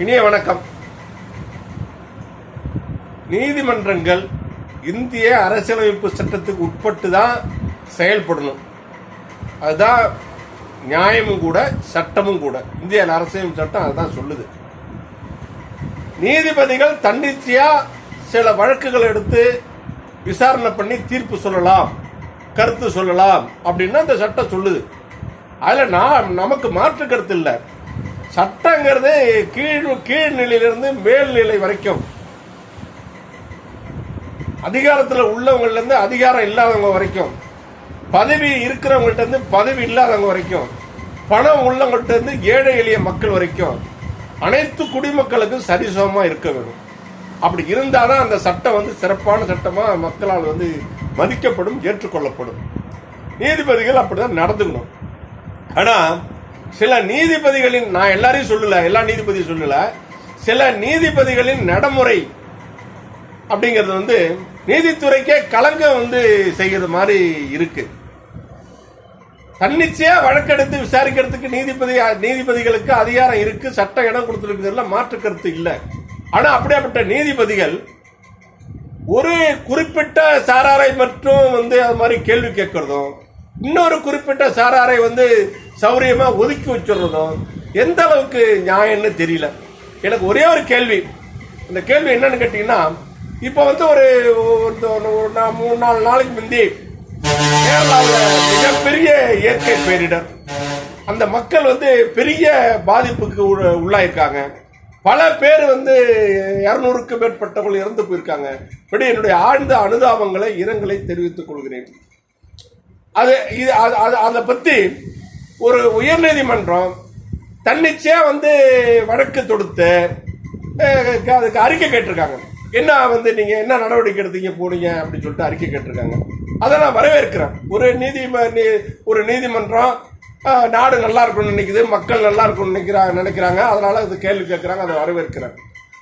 இனிய வணக்கம். நீதிமன்றங்கள் இந்திய அரசியலமைப்பு சட்டத்துக்கு உட்பட்டு தான் செயல்படணும். அதுதான் நியாயமும் கூட சட்டமும் கூட. இந்திய அரசியலமைப்பு சட்டம் அதுதான் சொல்லுது. நீதிபதிகள் தன்னிச்சையா சில வழக்குகள் எடுத்து விசாரணை பண்ணி தீர்ப்பு சொல்லலாம் கருத்து சொல்லலாம் அப்படின்னு அந்த சட்டம் சொல்லுது. அதில் நான் நமக்கு மாற்று கருத்து இல்லை. சட்டங்கிறது கீழ் கீழ்நிலையிலிருந்து மேல்நிலை வரைக்கும். அதிகாரத்தில் உள்ளவங்கள்லேருந்து அதிகாரம் இல்லாதவங்க வரைக்கும். பதவி இருக்கிறவங்கள்ட்ட இருந்து பதவி இல்லாதவங்க வரைக்கும். பணம் உள்ளவங்கள்ட்ட இருந்து ஏழை எளிய மக்கள் வரைக்கும். அனைத்து குடிமக்களுக்கும் சரிசமமாக இருக்க வேணும் அப்படி இருந்தால் தான் அந்த சட்டம் வந்து சிறப்பான சட்டமாக மக்களால் வந்து மதிக்கப்படும் ஏற்றுக்கொள்ளப்படும். நீதிபதிகள் அப்படிதான் நடந்துக்கணும். ஆனால் சில நீதிபதிகளின் நான் எல்லாரையும் சொல்லல எல்லா நீதிபதியும் சொல்லல. சில நீதிபதிகளின் நடைமுறை அப்படிங்கிறது வந்து நீதித்துறைக்கே களங்கம் வந்து செய்யறது மாதிரி இருக்கு. தன்னிச்சையா வழக்கெடுத்து விசாரிக்கிறதுக்கு நீதிபதி நீதிபதிகளுக்கு அதிகாரம் இருக்கு சட்ட இடம் கொடுத்துருக்குறதுல மாற்று கருத்து இல்லை. ஆனா அப்படியாப்பட்ட நீதிபதிகள் ஒரு குறிப்பிட்ட சாராரை மட்டும் வந்து அது மாதிரி கேள்வி கேட்கறதும் இன்னொரு குறிப்பிட்ட சாராரை வந்து சௌரியமா ஒதுக்கி வச்சிடணும் எந்த அளவுக்கு நியாயம்னு தெரியல. எனக்கு ஒரே ஒரு கேள்வி. இந்த கேள்வி என்னன்னு கேட்டீங்கன்னா இப்போ வந்து ஒரு மூணு நாலு நாளைக்கு முந்தி கேரளாவில் மிகப்பெரிய இயற்கை பேரிடர். அந்த மக்கள் வந்து பெரிய பாதிப்புக்கு உள்ளாயிருக்காங்க. பல பேர் வந்து இரநூறுக்கு மேற்பட்டவர்கள் இறந்து போயிருக்காங்க. இப்படி என்னுடைய ஆழ்ந்த அனுதாபங்களை இரங்கலை தெரிவித்துக் கொள்கிறேன். அது இது அது- அது- அதை பற்றி ஒரு உயர்நீதிமன்றம் தன்னிச்சையாக வந்து வழக்கு தொடுத்து அதுக்கு அறிக்கை கேட்டிருக்காங்க. என்ன வந்து நீங்கள் என்ன நடவடிக்கை எடுத்தீங்க போனீங்க அப்படின்னு சொல்லிட்டு அறிக்கை கேட்டிருக்காங்க. அதை நான் வரவேற்கிறேன். ஒரு நீதி நீ- ஒரு நீதிமன்றம் நாடு நல்லா இருக்கணும்னு நினைக்குது மக்கள் நல்லா இருக்கணும்னு நினைக்கிறாங்க நினைக்கிறாங்க. அதனால் அது கேள்வி கேட்குறாங்க அதை வரவேற்கிறேன்.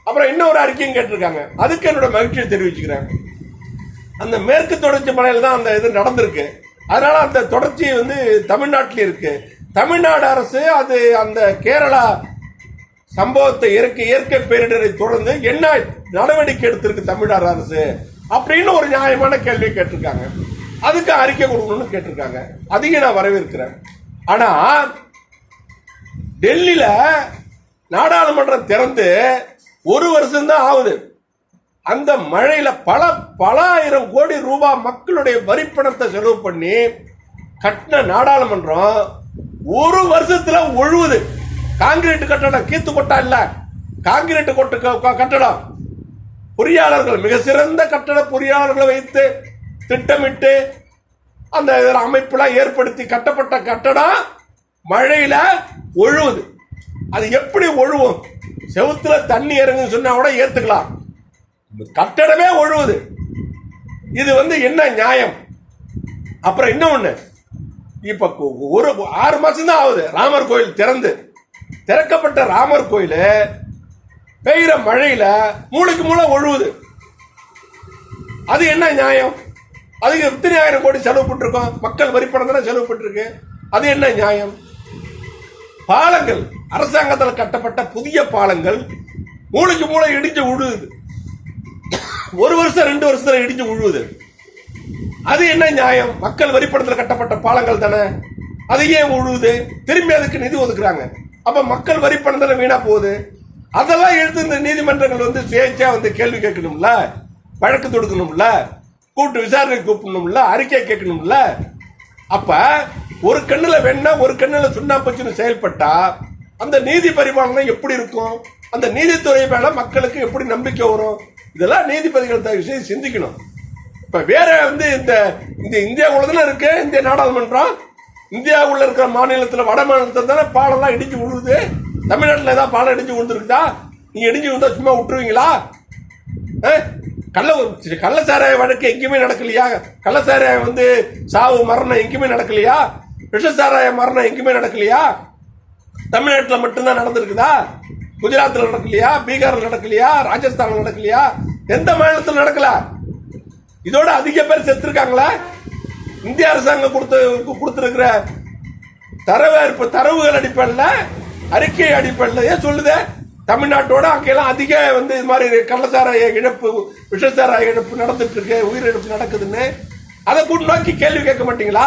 அப்புறம் இன்னொரு அறிக்கையும் கேட்டிருக்காங்க. அதுக்கு என்னோட மகிழ்ச்சியை தெரிவிச்சுக்கிறேன். அந்த மேற்கு தொடர்ச்சி மலையில் தான் அந்த இது நடந்திருக்கு. அதனால அந்த தொடர்ச்சி வந்து தமிழ்நாட்டில் இருக்கு. தமிழ்நாடு அரசு அது அந்த கேரளா சம்பவத்தை இயற்கை இயற்கை பேரிடரை தொடர்ந்து என்ன நடவடிக்கை எடுத்திருக்கு தமிழ்நாடு அரசு அப்படின்னு ஒரு நியாயமான கேள்வி கேட்டிருக்காங்க. அதுக்கு அறிக்கை கொடுக்கணும்னு கேட்டிருக்காங்க. அதையும் நான் வரவேற்கிறேன். ஆனா டெல்லியில நாடாளுமன்றம் திறந்து ஒரு வருஷம் தான் ஆகுது. அந்த மழையில பல பல ஆயிரம் கோடி ரூபாய் மக்களுடைய வரிப்பணத்தை செலவு பண்ணி கட்டின நாடாளுமன்றம் ஒரு வருஷத்துல ஒழுவுது. காங்கிரீட் கட்டடம் கீத்து கொட்டா இல்ல. காங்கிரீட் கொட்டு க- கட்டடம். பொறியாளர்கள் மிக சிறந்த கட்டட பொறியாளர்களை வைத்து திட்டமிட்டு அந்த இதுல ஏற்படுத்தி கட்டப்பட்ட கட்டடம் மழையில ஒழுவுது. அது எப்படி ஒழுவும்? செவுத்துல தண்ணி இறங்குன்னு சொன்னா கூட ஏத்துக்கலாம். கட்டடமே ஒழுவுது இது வந்து என்ன நியாயம்? அப்புறம் இன்னொன்று இப்போ ஒரு ஆறு மாதம்தான் ஆகுது. ராமர் கோயில் திறந்து. திறக்கப்பட்ட ராமர் கோயில் பெய்கிற மழையில் மூளைக்கு மூளை ஒழுவுது அது என்ன நியாயம்? அதுக்கு எத்தனை ஆயிரம் கோடி செலவு பண்ணிருக்கோம் மக்கள் வரி பணம் தானே செலவு பண்ணிருக்கு அது என்ன நியாயம்? பாலங்கள். அரசாங்கத்தில் கட்டப்பட்ட புதிய பாலங்கள் மூளைக்கு மூளை இடிஞ்சு விழுது ஒரு வருஷம் ரெண்டு வருஷத்துல இடிஞ்சு உழுவுது அது என்ன நியாயம்? மக்கள் வரிப்பணத்தில் கட்டப்பட்ட பாலங்கள் தானே? அதை ஏன் உழுவுது திரும்பி அதுக்கு நிதி ஒதுக்குறாங்க. அப்ப மக்கள் வரிப்பணத்தில் வீணா போகுது. அதெல்லாம் எடுத்து இந்த நீதிமன்றங்கள் வந்து சுயேட்சா வந்து கேள்வி கேட்கணும்ல? வழக்கு தொடுக்கணும்ல? கூட்டு விசாரணை கூப்பிடணும்ல? அறிக்கை கேட்கணும்ல? அப்ப ஒரு கண்ணுல வேணா ஒரு கண்ணுல சுண்ணாம்பச்சுன்னு செயல்பட்டா அந்த நீதி பரிமாணம் எப்படி இருக்கும்? அந்த நீதித்துறை மேல மக்களுக்கு எப்படி நம்பிக்கை வரும்? இதெல்லாம் நீதிபதிகள் தயவு சிந்திக்கணும். இப்ப வேற வந்து இந்த இந்த இந்தியா தானே இருக்கு இந்திய நாடாளுமன்றம். இந்தியாவுள்ள இருக்கிற மாநிலத்தில் வட மாநிலத்தில் தானே பாலெல்லாம் இடிஞ்சு விழுது தமிழ்நாட்டில் ஏதாவது பாலம் இடிஞ்சு விழுந்துருக்குதா நீங்க இடிஞ்சு விழுந்தா சும்மா விட்டுருவீங்களா? கள்ள கள்ளச்சாராய வழக்கு எங்கேயுமே நடக்கலையா? கள்ளச்சாராய வந்து சாவு மரணம் எங்கேயுமே நடக்கலையா? விஷசாராய மரணம் எங்கேயுமே நடக்கலையா? தமிழ்நாட்டில் மட்டும்தான் நடந்திருக்குதா? குஜராத்தில் நடக்கலையா பீகாரில் நடக்கலையா ராஜஸ்தான் நடக்கலையா எந்த மாநிலத்தில் நடக்கல? இதோட அதிக பேர் செத்துருக்காங்களா? இந்திய அரசாங்கம் கொடுத்து கொடுத்துருக்கிற தரவேற்பு தரவுகள் அடிப்படையில் அறிக்கை அடிப்படையிலேயே ஏன் சொல்லுதே. தமிழ்நாட்டோட அங்கெல்லாம் அதிக வந்து இது மாதிரி கள்ளச்சாராய இழப்பு விஷச்சாராய இழப்பு நடந்துட்டு இருக்கு உயிரிழப்பு நடக்குதுன்னு. அதை கூட நோக்கி கேள்வி கேட்க மாட்டீங்களா?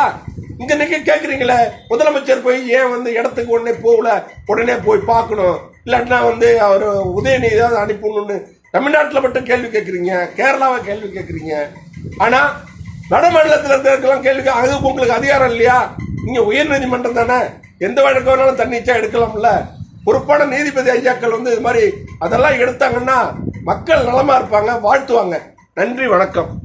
இங்க நீங்க கேட்குறீங்களே முதலமைச்சர் போய் ஏன் வந்து இடத்துக்கு உடனே போகல? உடனே போய் பார்க்கணும். இல்லாட்டினா வந்து அவர் உதயநிதி ஏதாவது அனுப்பணும்னு தமிழ்நாட்டில் மட்டும் கேள்வி கேட்குறீங்க கேரளாவை கேள்வி கேட்குறீங்க. ஆனால் வட மாநிலத்தில் கேள்வி கே- அது உங்களுக்கு அதிகாரம் இல்லையா? நீங்கள் உயர்நீதிமன்றம் தானே? எந்த வழக்கு வேணாலும் தன்னிச்சா எடுக்கலாம்ல. பொறுப்பான நீதிபதி ஐயாக்கள் வந்து இது மாதிரி அதெல்லாம் எடுத்தாங்கன்னா மக்கள் நலமாக இருப்பாங்க வாழ்த்துவாங்க. நன்றி வணக்கம்.